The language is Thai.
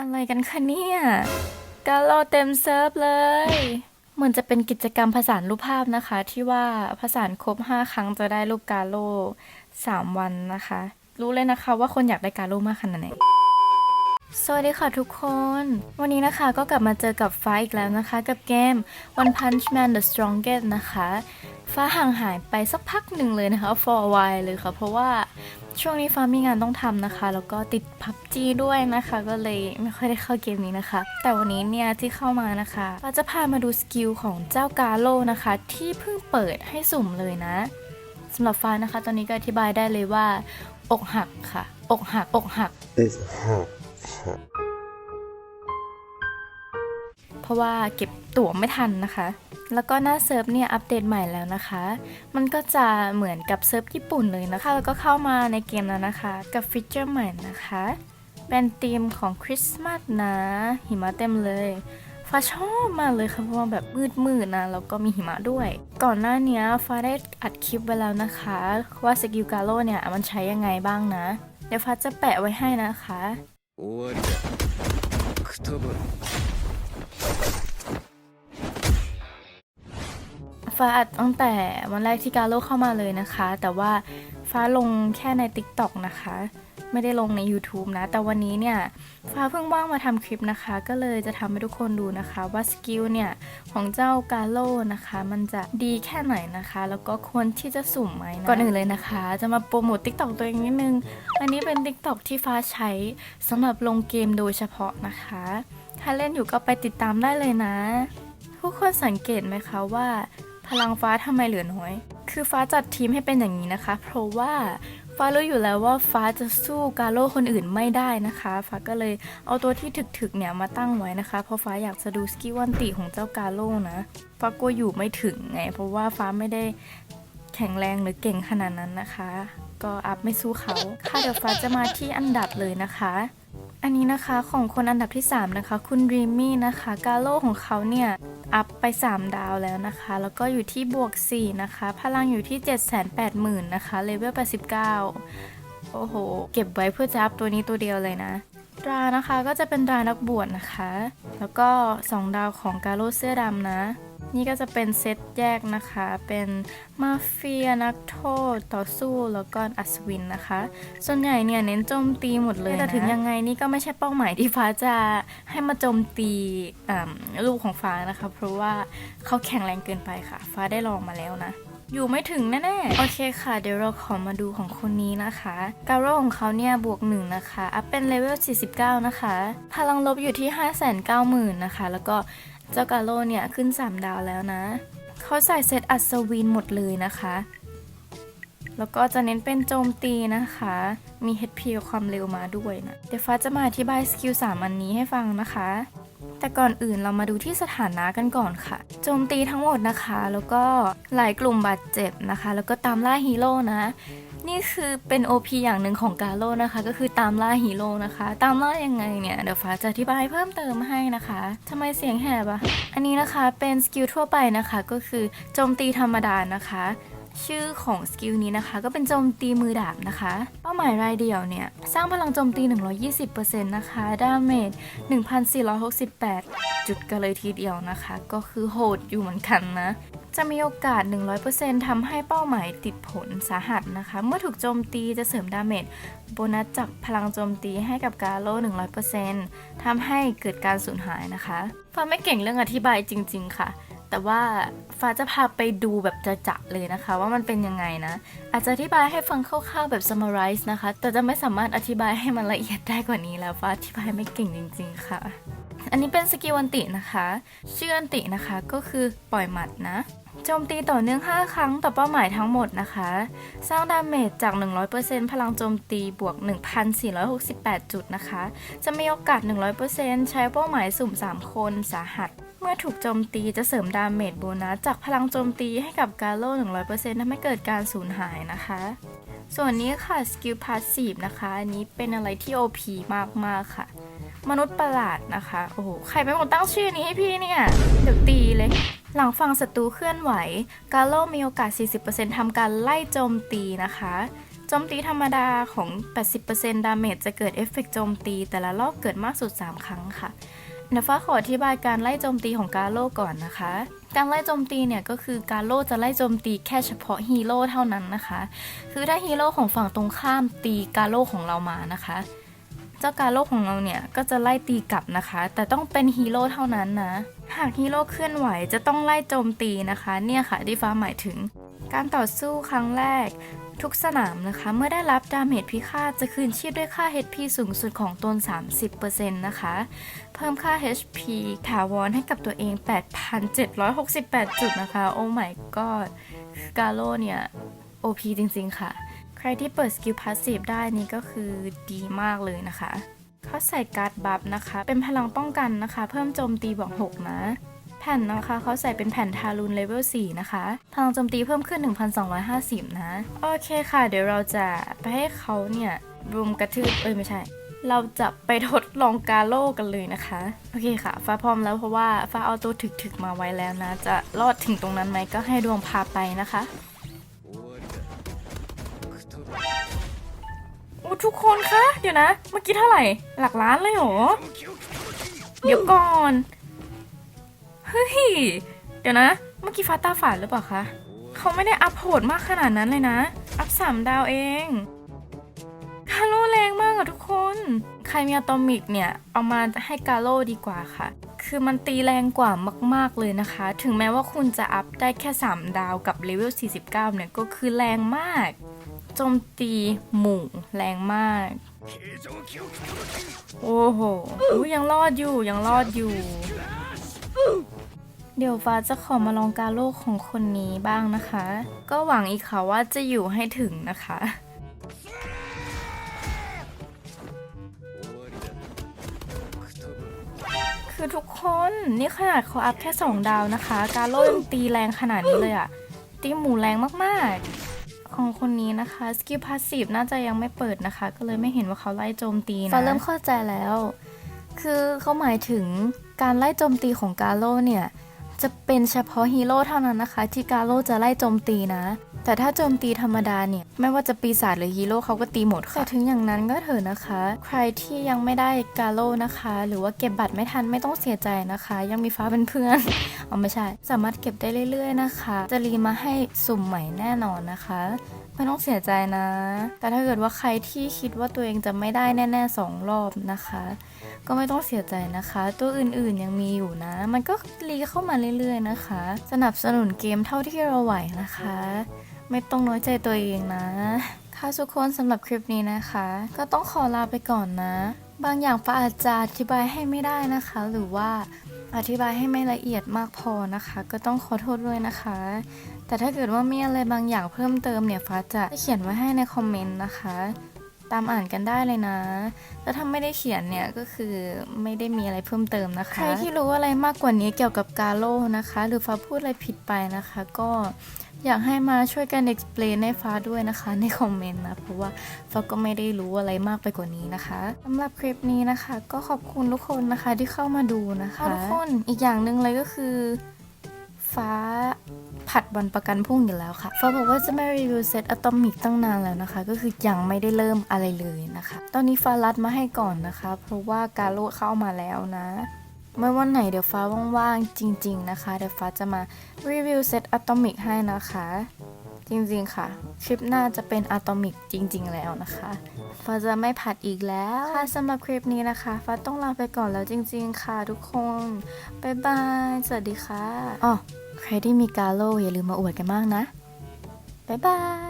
อะไรกันคะเนี่ยกาโลเต็มเซิร์ฟเลย เหมือนจะเป็นกิจกรรมผสานรูปภาพนะคะ ที่ว่าผสานครบ 5 ครั้งจะได้รูปกาโล 3 วันนะคะ รู้เลยนะคะว่าคนอยากได้กาโลมากขนาดไหนสวัสดีค่ะทุกคน วันนี้นะคะก็กลับมาเจอกับฟ้าอีกแล้วนะคะ กับเกม One Punch Man The Strongest นะคะ ฟ้าห่างหายไปสักพักหนึ่งเลยนะคะ for a while เลยค่ะ เพราะว่า ช่วงนี้ฟ้ามีงานต้องทำนะคะ แล้วก็ติดพับจีด้วยนะคะ ก็เลยไม่ค่อยได้เข้าเกมนี้นะคะ แต่วันนี้เนี่ยที่เข้ามานะคะฟ้าจะพามาดูสกิลของเจ้ากาโลนะคะ ที่เพิ่งเปิดให้สุ่มเลยนะสำหรับฟ้านะคะ ตอนนี้ก็อธิบายได้เลยว่า อกหักค่ะ อกหักอกหัก is hot. hot. เพราะว่าเก็บตั๋วไม่ทันนะคะ แล้วก็หน้าเซิร์ฟเนี่ยอัปเดตใหม่แล้วนะคะ มันก็จะเหมือนกับเซิร์ฟญี่ปุ่นเลยนะคะ แล้วก็เข้ามาในเกมแล้วนะคะ กับฟีเจอร์ใหม่นะคะเป็นธีมของคริสต์มาสนะ หิมะเต็มเลยฟ้าชอบมากเลยค่ะเพราะว่าแบบมืดๆนะแล้วก็มีหิมะด้วย ก่อนหน้านี้ฟ้าได้อัดคลิปไว้แล้วนะคะ ว่าสกิลกาโลเนี่ยมันใช้ยังไงบ้างนะ เดี๋ยวฟ้าจะแปะไว้ให้นะคะ ฟ้าอัดตั้งแต่วันแรกที่กาโลเข้ามาเลยนะคะ แต่ว่าฟ้าลงแค่ใน TikTok นะคะ ไม่ได้ลงใน YouTube นะ แต่วันนี้เนี่ย ฟ้าเพิ่งว่างมาทำคลิปนะคะ ก็เลยจะทำให้ทุกคนดูนะคะ ว่าสกิลเนี่ย ของเจ้ากาโลนะคะ มันจะดีแค่ไหนนะคะ แล้วก็ควรที่จะสุ่มไหมนะก่อนอื่นเลยนะคะ จะมาโปรโมท TikTok ตัวเองนิดนึง อันนี้เป็น TikTok ที่ฟ้าใช้สำหรับลงเกมโดยเฉพาะนะคะ ถ้าเล่นอยู่ก็ไปติดตามได้เลยนะทุกคนสังเกตไหมคะว่า พลังฟ้าทำไมเหลือน้อย คือฟ้าจัดทีมให้เป็นอย่างนี้นะคะ เพราะว่าฟ้ารู้อยู่แล้วว่าฟ้าจะสู้กาโร่คนอื่นไม่ได้นะคะ ฟ้าก็เลยเอาตัวที่ถึกๆเนี่ยมาตั้งไว้นะคะ เพราะฟ้าอยากจะดูสกิลวันติของเจ้ากาโร่นะ ฟ้ากลัวอยู่ไม่ถึงไง เพราะว่าฟ้าไม่ได้แข็งแรงหรือเก่งขนาดนั้นนะคะ ก็อัพไม่สู้เขา ค่ะเดี๋ยวฟ้าจะมาที่อันดับเลยนะคะ อันนี้นะคะของคนอันดับที่ 3 นะคะ คุณรีมี่นะคะกาโลของเขาเนี่ย อัพไป 3 ดาวแล้วนะคะ แล้วก็อยู่ที่บวก 4 นะคะ พลังอยู่ที่ 780,000 นะคะเลเวล89 โอ้โห เก็บไว้เพื่อจะอัพตัวนี้ตัวเดียวเลยนะดรานะคะก็จะเป็นดรานักบวชนะคะ แล้วก็ 2 ดาวของกาโลเสื้อดำนะ นี่ก็จะเป็นเซตแยกนะคะ เป็นมาเฟียนักโทษ ต่อสู้แล้วก็อัศวินนะคะ ส่วนใหญ่เนี่ยเน้นโจมตีหมดเลยแต่ถึงยังไงนี่ก็ไม่ใช่เป้าหมายที่ฟ้าจะให้มาโจมตีอ่ำลูกของฟ้านะคะ เพราะว่าเขาแข็งแรงเกินไปค่ะ ฟ้าได้ลองมาแล้วนะอยู่ไม่ถึงแน่ๆ โอเคค่ะ เดี๋ยวเราขอมาดูของคนนี้นะคะการโรของเขาเนี่ย บวกหนึ่งนะคะ อัพเป็นเลเวล 49 นะคะ พลังลบอยู่ที่ 590,000นะคะ แล้วก็ เจ้ากาโรเนี่ยขึ้น 3 ดาวแล้วนะ เขาใส่เซตอัศวินหมดเลยนะคะ แล้วก็จะเน้นเป็นโจมตีนะคะ มี HP กับความเร็วมาด้วยนะ เดี๋ยวฟ้าจะมาอธิบายสกิล3อันนี้ให้ฟังนะคะ แต่ก่อนอื่นเรามาดูที่สถานะกันก่อนค่ะ โจมตีทั้งหมดนะคะ แล้วก็หลายกลุ่มบาดเจ็บนะคะ แล้วก็ตามล่าฮีโร่นะ นี่คือเป็น OP อย่างหนึ่งของกาโลนะคะ ก็คือตามล่าฮีโร่นะคะ ตามล่ายังไงเนี่ย เดี๋ยวฟ้าจะอธิบายเพิ่มเติมให้นะคะทำไมเสียงแหบอะอันนี้นะคะเป็นสกิลทั่วไปนะคะ ก็คือโจมตีธรรมดานะคะ ชื่อของสกิลนี้นะคะ ก็เป็นโจมตีมือดาบนะคะ เป้าหมายรายเดียวเนี่ย สร้างพลังโจมตี 120%นะคะดาเมจ1,468 จุดกันเลยทีเดียวนะคะ ก็คือโหดอยู่เหมือนกันนะ จะมีโอกาส 100%ทำให้เป้าหมายติดผลสาหัสนะคะ เมื่อถูกโจมตีจะเสริมดาเมจโบนัสจากพลังโจมตีให้กับกาโล100%ทำให้เกิดการสูญหายนะคะฟ้าไม่เก่งเรื่องอธิบายจริง ๆ ค่ะ แต่ว่าฟ้าจะพาไปดูแบบจะจะๆเลยนะคะ ว่ามันเป็นยังไงนะ อาจจะอธิบายให้ฟังคร่าวๆแบบ summarize นะคะ แต่จะไม่สามารถอธิบายให้มันละเอียดได้กว่านี้แล้วฟ้าอธิบายไม่เก่งจริง ๆ ค่ะ อันนี้เป็นสกิลอันตินะคะชื่ออันตินะคะก็คือปล่อยหมัดนะโจมตีต่อเนื่อง 5 ครั้งต่อเป้าหมายทั้งหมดนะคะ สร้างดาเมจจาก 100%พลังโจมตีบวก 1,468 จุดนะคะ จะมีโอกาส 100%ใช้เป้าหมายสุ่ม 3 คนสาหัส เมื่อถูกโจมตีจะเสริมดาเมจโบนัสจากพลังโจมตีให้กับกาโล่100%ทำให้เกิดการสูญหายนะคะ ส่วนนี้ค่ะสกิลพาสซีฟนะคะ อันนี้เป็นอะไรที่ OP มากๆค่ะ มนุษย์ประหลาดนะคะ โอ้โห ใครเป็นคนตั้งชื่อนี้ให้พี่เนี่ย เดี๋ยวตีเลย หลังฝั่งศัตรูเคลื่อนไหว กาโลมีโอกาส 40%ทำการไล่โจมตีนะคะ โจมตีธรรมดาของ 80%ดาเมจจะเกิดเอฟเฟกต์โจมตี แต่ละรอบเกิดมากสุด 3 ครั้งค่ะเดี๋ยวฟ้าขออธิบายการไล่โจมตีของกาโร่ก่อนนะคะ การไล่โจมตีเนี่ยก็คือกาโร่จะไล่โจมตีแค่เฉพาะฮีโร่เท่านั้นนะคะ คือถ้าฮีโร่ของฝั่งตรงข้ามตีกาโร่ของเรามานะคะ เจ้ากาโร่ของเราเนี่ยก็จะไล่ตีกลับนะคะ แต่ต้องเป็นฮีโร่เท่านั้นนะ หากฮีโร่เคลื่อนไหวจะต้องไล่โจมตีนะคะ เนี่ยค่ะที่ฟ้าหมายถึง การต่อสู้ครั้งแรกทุกสนามนะคะ เมื่อได้รับดาเมจพิฆาตจะคืนชีพด้วยค่า HP สูงสุดของตน 30%นะคะ เพิ่มค่า HP ถาวรให้กับตัวเอง 8,768 จุดนะคะ โอ้ my god กาโลเนี่ย OP จริงๆค่ะ ใครที่เปิดสกิลพาสซีฟได้นี่ก็คือดีมากเลยนะคะเขาใส่การ์ดบัฟนะคะ เป็นพลังป้องกันนะคะ เพิ่มโจมตีบอก6นะ แผ่นนะคะเขาใส่เป็นแผ่นทารุนเลเวล4นะคะ พลังโจมตีเพิ่มขึ้น 1,250 นะ โอเคค่ะ เดี๋ยวเราจะไปให้เขาเนี่ยรุมกระทืบเอ้ยไม่ใช่ เราจะไปทดลองกาโลกันเลยนะคะ โอเคค่ะ ฟ้าพร้อมแล้วเพราะว่าฟ้าเอาตัวถึกๆมาไว้แล้วนะ จะรอดถึงตรงนั้นไหมก็ให้ดวงพาไปนะคะ ทุกคนคะ เดี๋ยวนะ เมื่อกี้เท่าไหร่ หลักล้านเลยเหรอ เดี๋ยวก่อน เฮ้ย เดี๋ยวนะ เมื่อกี้ฟาตาฝาดหรือเปล่าคะ เขาไม่ได้อัพโหดมากขนาดนั้นเลยนะ อัพสามดาวเองกาโลแรงมากอะทุกคน ใครมีอะตอมิกเนี่ย เอามาให้กาโลดีกว่าค่ะ คือมันตีแรงกว่ามาก ๆ เลยนะคะ ถึงแม้ว่าคุณจะอัพได้แค่ 3 ดาวกับเลเวล49 เนี่ย ก็คือแรงมาก โจมตีหมู่แรงมาก โอ้โหยังรอดอยู่ยังรอดอยู่ เดี๋ยวฟ้าจะขอมาลองการโลกของคนนี้บ้างนะคะ ก็หวังอีกค่ะว่าจะอยู่ให้ถึงนะคะ คือทุกคนนี่ขนาดเขาอัพแค่ 2 ดาวนะคะ การโลยังตีแรงขนาดนี้เลยอะตีหมู่แรงมากๆ ของคนนี้นะคะสกิลพาสซีฟน่าจะยังไม่เปิดนะคะ ก็เลยไม่เห็นว่าเขาไล่โจมตีนะฟ้าเริ่มเข้าใจแล้ว คือเขาหมายถึงการไล่โจมตีของกาโลเนี่ย จะเป็นเฉพาะฮีโร่เท่านั้นนะคะ ที่กาโร่จะไล่โจมตีนะ แต่ถ้าโจมตีธรรมดาเนี่ย ไม่ว่าจะปีศาจหรือฮีโร่เขาก็ตีหมดค่ะแต่ถึงอย่างนั้นก็เถอะนะคะ ใครที่ยังไม่ได้กาโร่นะคะ หรือว่าเก็บบัตรไม่ทันไม่ต้องเสียใจนะคะ ยังมีฟ้าเป็นเพื่อนเอาไม่ใช่ สามารถเก็บได้เรื่อย ๆ นะคะ จะรีมาให้สุ่มใหม่แน่นอนนะคะ ไม่ต้องเสียใจนะ แต่ถ้าเกิดว่าใครที่คิดว่าตัวเองจะไม่ได้แน่ๆสองรอบนะคะ ก็ไม่ต้องเสียใจนะคะ ตัวอื่นๆยังมีอยู่นะ มันก็รีเข้ามาเรื่อยๆนะคะ สนับสนุนเกมเท่าที่เราไหวนะคะ ไม่ต้องน้อยใจตัวเองนะค่ะทุกคนสำหรับคลิปนี้นะคะ ก็ต้องขอลาไปก่อนนะ บางอย่างฟ้าอาจจะอธิบายให้ไม่ได้นะคะ หรือว่าอธิบายให้ไม่ละเอียดมากพอนะคะ ก็ต้องขอโทษด้วยนะคะ แต่ถ้าเกิดว่ามีอะไรบางอย่างเพิ่มเติมเนี่ยฟ้าจะเขียนไว้ให้ในคอมเมนต์นะคะ ตามอ่านกันได้เลยนะ แล้วถ้าไม่ได้เขียนเนี่ยก็คือไม่ได้มีอะไรเพิ่มเติมนะคะ ใครที่รู้อะไรมากกว่านี้เกี่ยวกับกาโลนะคะ หรือฟ้าพูดอะไรผิดไปนะคะ ก็อยากให้มาช่วยกัน explain ให้ฟ้าด้วยนะคะในคอมเมนต์นะ เพราะว่าฟ้าก็ไม่ได้รู้อะไรมากไปกว่านี้นะคะสำหรับคลิปนี้นะคะ ก็ขอบคุณทุกคนนะคะที่เข้ามาดูนะคะ ทุกคนอีกอย่างหนึ่งเลยก็คือ ฟ้า ผัดวันประกันพรุ่งอยู่แล้วค่ะฟ้าบอกว่าจะไม่รีวิวเซตอะตอมิกตั้งนานแล้วนะคะ ก็คือยังไม่ได้เริ่มอะไรเลยนะคะ ตอนนี้ฟ้ารัดมาให้ก่อนนะคะ เพราะว่าการโลเข้ามาแล้วนะเมื่อวันไหนเดี๋ยวฟ้าว่างๆจริง ๆ นะคะ เดี๋ยวฟ้าจะมารีวิวเซตอะตอมิกให้นะคะ จริงๆค่ะคลิปหน้าจะเป็นอะตอมิกจริง ๆ แล้วนะคะฟ้าจะไม่ผัดอีกแล้วค่ะสำหรับคลิปนี้นะคะฟ้าต้องลาไปก่อนแล้วจริง ๆ ค่ะ ทุกคนบ๊ายบายสวัสดีค่ะอ๋อ ใครที่มีกาโลอย่าลืมมาอวดกันมากนะ บ๊ายบาย